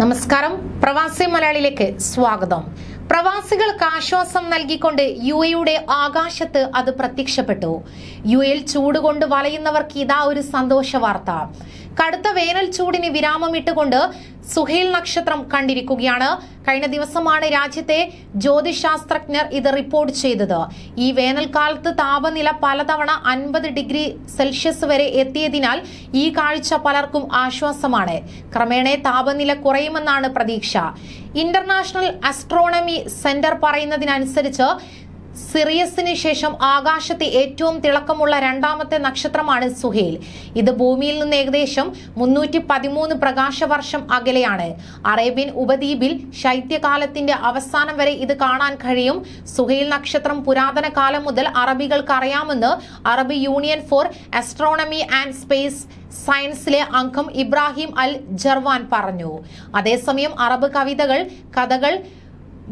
നമസ്കാരം. പ്രവാസി മലയാളിയിലേക്ക് സ്വാഗതം. പ്രവാസികൾക്ക് ആശ്വാസം നൽകിക്കൊണ്ട് യു എയുടെ ആകാശത്ത് അത് പ്രത്യക്ഷപ്പെട്ടു. യു എയിൽ ചൂട് കൊണ്ട് വലയുന്നവർക്ക് ഇതാ ഒരു സന്തോഷ വാർത്ത. കടുത്ത വേനൽ ചൂടിന് വിരാമമിട്ടുകൊണ്ട് സുഹേൽ നക്ഷത്രം കണ്ടിരിക്കുകയാണ്. കഴിഞ്ഞ ദിവസമാണ് രാജ്യത്തെ ജ്യോതിശാസ്ത്രജ്ഞർ ഇത് റിപ്പോർട്ട് ചെയ്തത്. ഈ വേനൽക്കാലത്ത് താപനില പലതവണ അൻപത് ഡിഗ്രി സെൽഷ്യസ് വരെ എത്തിയതിനാൽ ഈ കാഴ്ച പലർക്കും ആശ്വാസമാണ്. ക്രമേണ താപനില കുറയുമെന്നാണ് പ്രതീക്ഷ. ഇന്റർനാഷണൽ അസ്ട്രോണമി സെന്റർ പറയുന്നതിനനുസരിച്ച് സിറിയസിന് ശേഷം ആകാശത്തെ ഏറ്റവും തിളക്കമുള്ള രണ്ടാമത്തെ നക്ഷത്രമാണ് സുഹേൽ. ഇത് ഭൂമിയിൽ നിന്ന് ഏകദേശം മുന്നൂറ്റി പതിമൂന്ന് പ്രകാശവർഷം അകലെയാണ്. അറേബ്യൻ ഉപദ്വീപിൽ ശൈത്യകാലത്തിന്റെ അവസാനം വരെ ഇത് കാണാൻ കഴിയും. സുഹേൽ നക്ഷത്രം പുരാതന കാലം മുതൽ അറബികൾക്ക് അറിയാമെന്ന് Arab Union for astronomy and space സയൻസിലെ അംഗം ഇബ്രാഹിം അൽ ജർവാൻ പറഞ്ഞു. അതേസമയം അറബ് കവിതകൾ കഥകൾ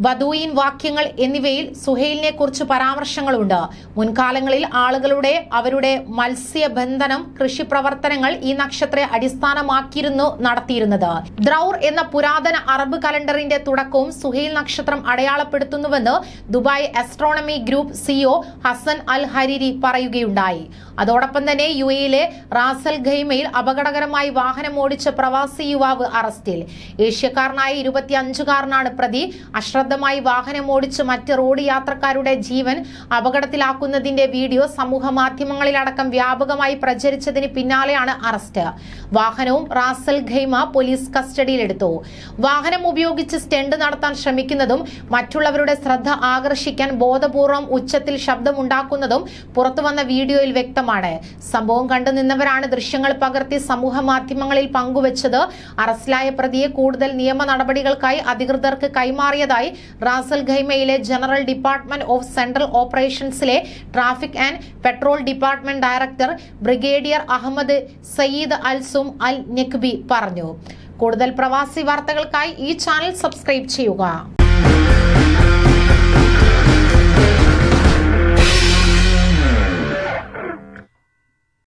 ബദൂയിൻ വാക്യങ്ങൾ എന്നിവയിൽ സുഹൈലിനെ കുറിച്ച് പരാമർശങ്ങളുണ്ട്. മുൻകാലങ്ങളിൽ ആളുകളുടെ അവരുടെ മത്സ്യബന്ധനം കൃഷി പ്രവർത്തനങ്ങൾ ഈ നക്ഷത്രത്തെ അടിസ്ഥാനമാക്കിയിരുന്നു നടത്തിയിരുന്നത്. ദ്രൗർ എന്ന പുരാതന അറബ് കലണ്ടറിന്റെ തുടക്കവും സുഹൈൽ നക്ഷത്രം അടയാളപ്പെടുത്തുന്നുവെന്ന് Dubai astronomy group CEO Hasan Al Hariri പറയുകയുണ്ടായി. അതോടൊപ്പം തന്നെ യു എയിലെ റാസൽ ഖൈമയിൽ അപകടകരമായി വാഹനം ഓടിച്ച പ്രവാസി യുവാവ് അറസ്റ്റിൽ. ഏഷ്യക്കാരനായ ഇരുപത്തിയഞ്ചുകാരനാണ് പ്രതി. അശ്രദ്ധമായി വാഹനം ഓടിച്ച് മറ്റ് റോഡ് യാത്രക്കാരുടെ ജീവൻ അപകടത്തിലാക്കുന്നതിന്റെ വീഡിയോ സമൂഹ മാധ്യമങ്ങളിലടക്കം വ്യാപകമായി പ്രചരിച്ചതിന് പിന്നാലെയാണ് അറസ്റ്റ്. വാഹനവും റാസൽ ഖൈമ പോലീസ് കസ്റ്റഡിയിലെടുത്തു. വാഹനം ഉപയോഗിച്ച് സ്റ്റെണ്ട് നടത്താൻ ശ്രമിക്കുന്നതും മറ്റുള്ളവരുടെ ശ്രദ്ധ ആകർഷിക്കാൻ ബോധപൂർവം ഉച്ചത്തിൽ ശബ്ദമുണ്ടാക്കുന്നതും പുറത്തുവന്ന വീഡിയോയിൽ വ്യക്തമാണ്. സംഭവം കണ്ടുനിന്നവരാണ് ദൃശ്യങ്ങൾ പകർത്തി സമൂഹ മാധ്യമങ്ങളിൽ പങ്കുവച്ചത്. അറസ്റ്റിലായ പ്രതിയെ കൂടുതൽ നിയമ നടപടികൾക്കായി അധികൃതർക്ക് കൈമാറിയതായി റാസൽ ഖൈമയിലെ general department of central ഓപ്പറേഷൻസിലെ traffic and petrol department director brigadier Ahmed Sayed അൽസും Al Naqbi പറഞ്ഞു. കൂടുതൽ പ്രവാസി വാർത്തകൾക്കായി ഈ ചാനൽ സബ്സ്ക്രൈബ് ചെയ്യുക.